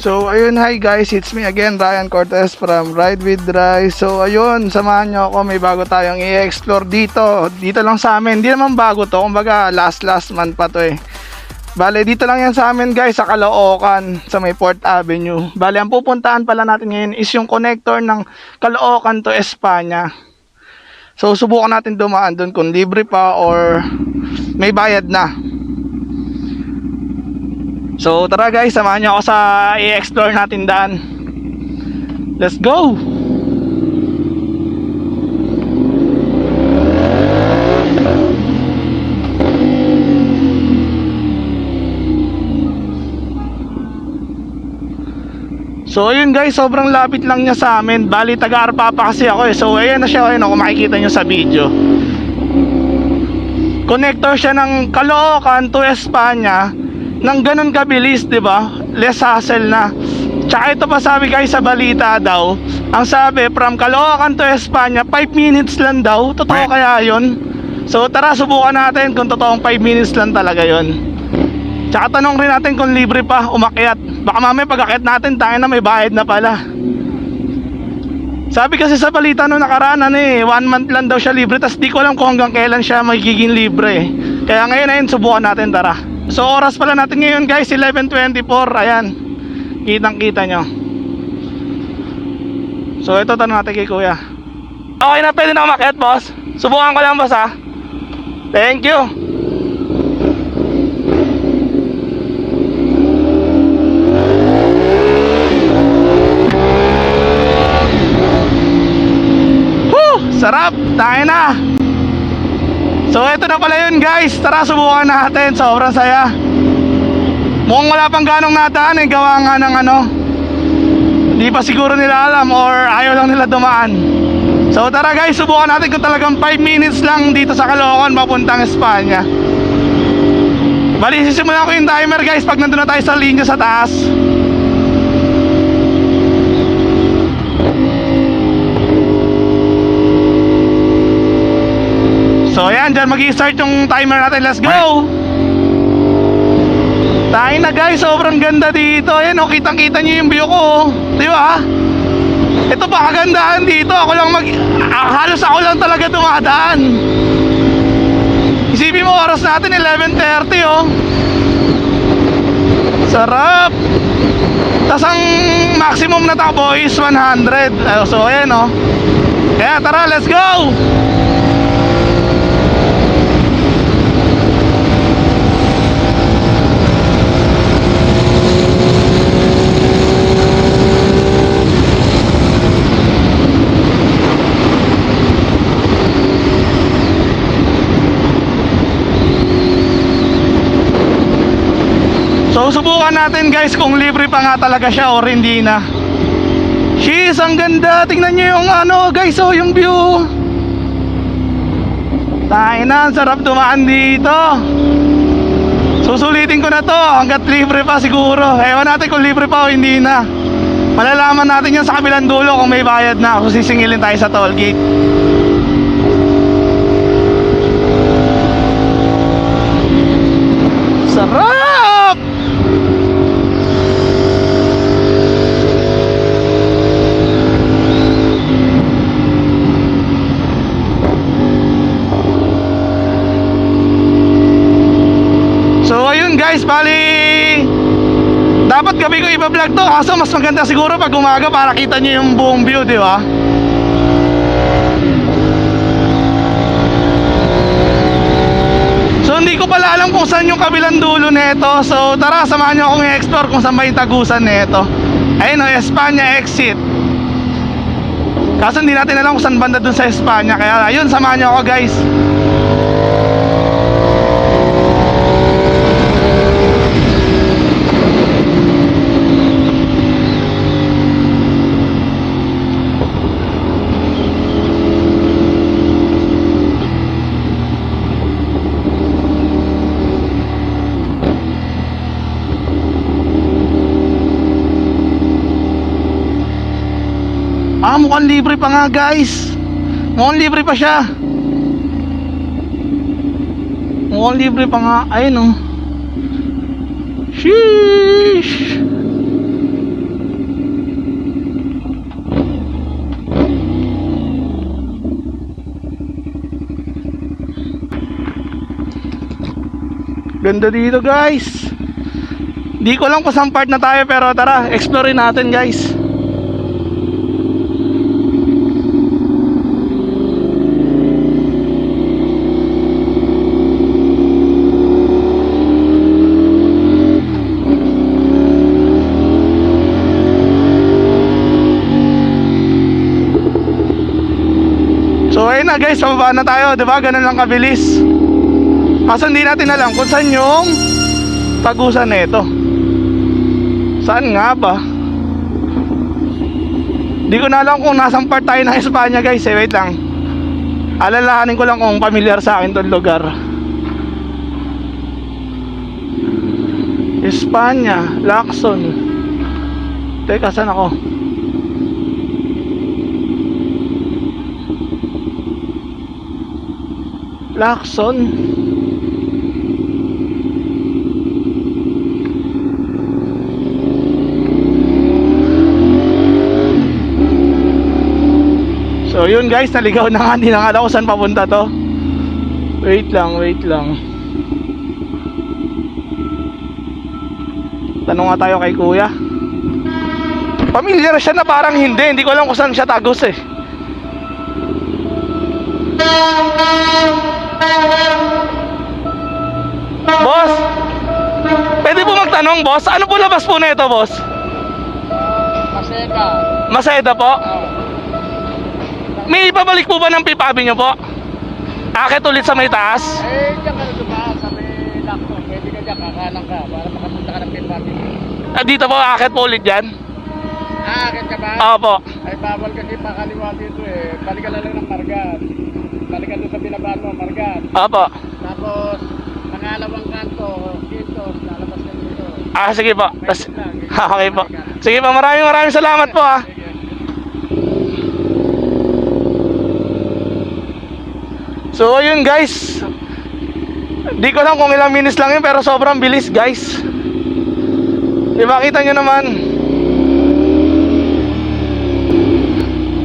So, ayun, hi guys, it's me again, Ryan Cortez from Ride with Rai. So, ayun, samahan nyo ako, may bago tayong i-explore dito. Dito lang sa amin, hindi naman bago to, kumbaga last last month pa to eh. Bale, dito lang yan sa amin guys, sa Caloocan, sa may Port Avenue. Bale, ang pupuntahan pala natin ngayon is yung connector ng Caloocan to Espanya. So, subukan natin dumaan doon kung libre pa or may bayad na. So tara guys, samahan niyo ako sa i-explore natin daan. Let's go! So ayun guys, sobrang lapit lang niya sa amin. Bali taga Arpapa kasi ako eh. So ayan na siya, ayun kung makikita niyo sa video. Connector siya ng Caloocan to Espanya nang ganun kabilis, 'di ba? Less hassle na. Tsaka ito pa sabi guys sa balita daw, ang sabi from Caloocan to Espanya, 5 minutes lang daw. Totoo kaya 'yon? So tara subukan natin kung totoong 5 minutes lang talaga 'yon. Tsaka tanong rin natin kung libre pa umakyat. Baka mamaya pag natin tayo na may bayad na pala. Sabi kasi sa balita no nakaraan ano eh, one month lang daw siya libre tas di ko alam kung hanggang kailan siya magiging libre. Kaya ngayon ayun subukan natin tara. So oras pala natin ngayon guys 11.24 ayan. Kitang kita nyo. So ito tanong natin kay kuya. Okay na pwede na umakyat boss. Subukan ko lang boss ha. Thank you. Woo! Sarap! Tayo na! So ito na pala yun guys. Tara subukan natin. Sobrang saya. Mukhang wala pang ganong nadaan eh. Gawa nga ng ano. Hindi pa siguro nila alam Or ayaw lang nila dumaan. So tara guys. Subukan natin kung talagang 5 minutes lang Dito sa Caloocan Papuntang Espanya. Bali sisimulan ko yung timer guys Pag nandun na tayo sa linya sa taas So ayan, dyan mag start yung timer natin. Let's go! Tayo na guys, sobrang ganda dito. Ayan o, kitang kita nyo yung view ko. oh. Di ba? Ito pa kagandahan dito. Ako lang mag... ah, halos ako lang talaga dumadaan. Isipin mo oras natin 11.30 oh. Sarap! Tapos ang maximum na takbo is 100. Ah, So ayan oh. Kaya tara, let's go! So subukan natin guys kung libre pa nga talaga siya or hindi na. Sheesh, ang ganda. Tingnan nyo yung ano guys oh yung view. Tayo na, ang sarap dumaan dito. Susulitin ko na to hanggat libre pa siguro. Ewan natin kung libre pa o hindi na. Malalaman natin yan sa kabilang dulo kung may bayad na. Kung sisingilin tayo sa toll gate Sarap! So ayun guys, bali dapat gabi ko iba-vlog to kaso mas maganda siguro pag umaga para kita nyo yung buong view, di ba? So hindi ko pala alam kung saan yung kabilang dulo nito. So tara, samahan nyo akong i-explore kung saan yung tagusan nito. Ayun o, Espanya exit. Kaso hindi natin alam kung saan banda dun sa Espanya. Kaya ayun, samahan nyo ako guys. mukhang libre pa nga guys. Mukhang libre pa siya. Mukhang libre pa nga. Ayun o oh. sheesh. Ganda dito guys. Di ko lang kung saan part na tayo pero tara explore natin guys. Guys, pababa na tayo, 'di ba? Ganun lang kabilis. Kaso hindi natin alam kung saan yung tagusan nito. Saan nga ba? Di ko na alam kung nasang part tayo ng Espanya guys eh. Wait lang. Alalahanin ko lang kung familiar sa akin tong lugar. Espanya, Lacson. Teka, saan ako? Lacson. So yun guys, naligaw na nga, hindi na saan papunta to. Wait lang, wait lang. Tanong nga tayo kay kuya. Pamilyar siya na parang hindi, hindi ko alam kung saan siya tagos eh. Boss! Pwede po magtanong, boss? Ano po labas po na ito, boss? Maseda. Maseda po? May ipabalik po ba ng pipabi nyo po? Akit ulit sa may taas? Eh, diyan ka na dumaan sa may lakto. Pwede ka dyan, kakanan ka para makapunta ka ng pinpati. Ah, dito po, akit po ulit dyan? Ah, akit ka ba? Opo. Ay, bawal kasi pakaliwa dito eh. Balikan na lang ng Margat. Binabaan mo, Margat. Opo. Tapos, pangalawang kanto, dito, lalabas ka dito. Ah, sige po. Tas, eh. okay po. Sige po, maraming maraming salamat po ah. So, ayun guys. Di ko lang kung ilang minutes lang yun, pero sobrang bilis guys. Di ba, kita nyo naman.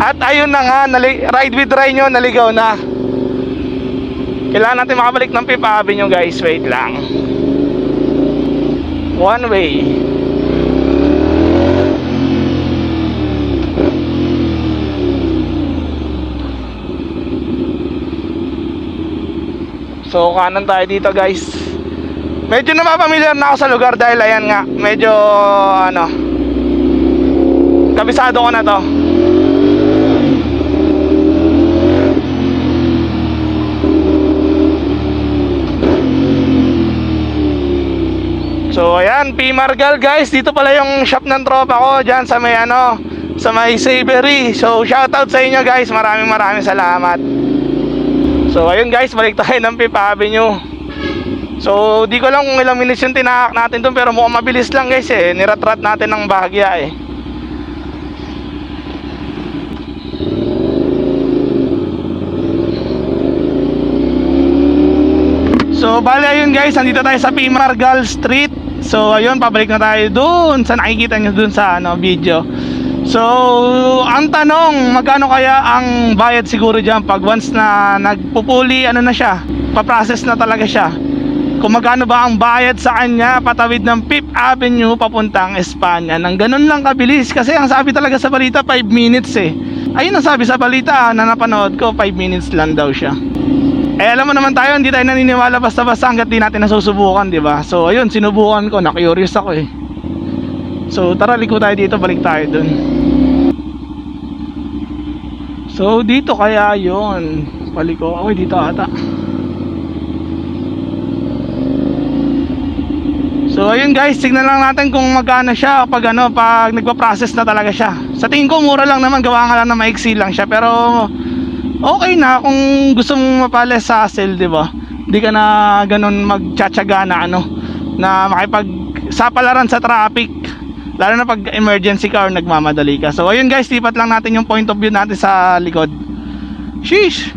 At ayun na nga, ride with Ray nyo, naligaw na. Kailangan natin makabalik ng Fifth Avenue guys, wait lang. One way. So kanan tayo dito guys Medyo napapamilyar na ako sa lugar dahil ayan nga Medyo ano Kabisado ko na to So ayan P. Margal guys. Dito pala yung shop ng tropa ko Diyan sa may ano Sa may Savory. So shoutout sa inyo guys. Maraming maraming salamat. So ayun guys, balik tayo ng Fifth Avenue. So di ko lang kung ilang minutes yung tinahak natin doon pero mukhang mabilis lang guys eh. Niratrat natin ng bahagya eh. So bali ayun guys, nandito tayo sa Pimargal Street. So ayun, pabalik na tayo doon sa nakikita nyo doon sa ano, video. So, ang tanong, magkano kaya ang bayad siguro dyan pag once na nagpupuli, ano na siya, paprocess na talaga siya. Kung magkano ba ang bayad sa kanya patawid ng Fifth Avenue papuntang Espanya. Nang ganun lang kabilis kasi ang sabi talaga sa balita 5 minutes eh. Ayun ang sabi sa balita na napanood ko 5 minutes lang daw siya. Eh alam mo naman tayo, hindi tayo naniniwala basta-basta hanggat di natin nasusubukan, di ba? So ayun, sinubukan ko, na-curious ako eh. So tara, liko tayo dito, balik tayo dun. So dito kaya yon paliko. Okay, dito ata. So ayun guys, tignan lang natin kung magkano siya pag ano, pag nagpa-process na talaga siya. Sa tingin ko mura lang naman, gawa nga lang na maiksi lang siya, pero okay na kung gusto mong mapales sa hassle, 'di ba? Hindi ka na ganun magtsatsaga na ano, na makipag sapalaran sa traffic. Lalo na pag emergency ka or nagmamadali ka. So ayun guys, lipat lang natin yung point of view natin sa likod. Sheesh!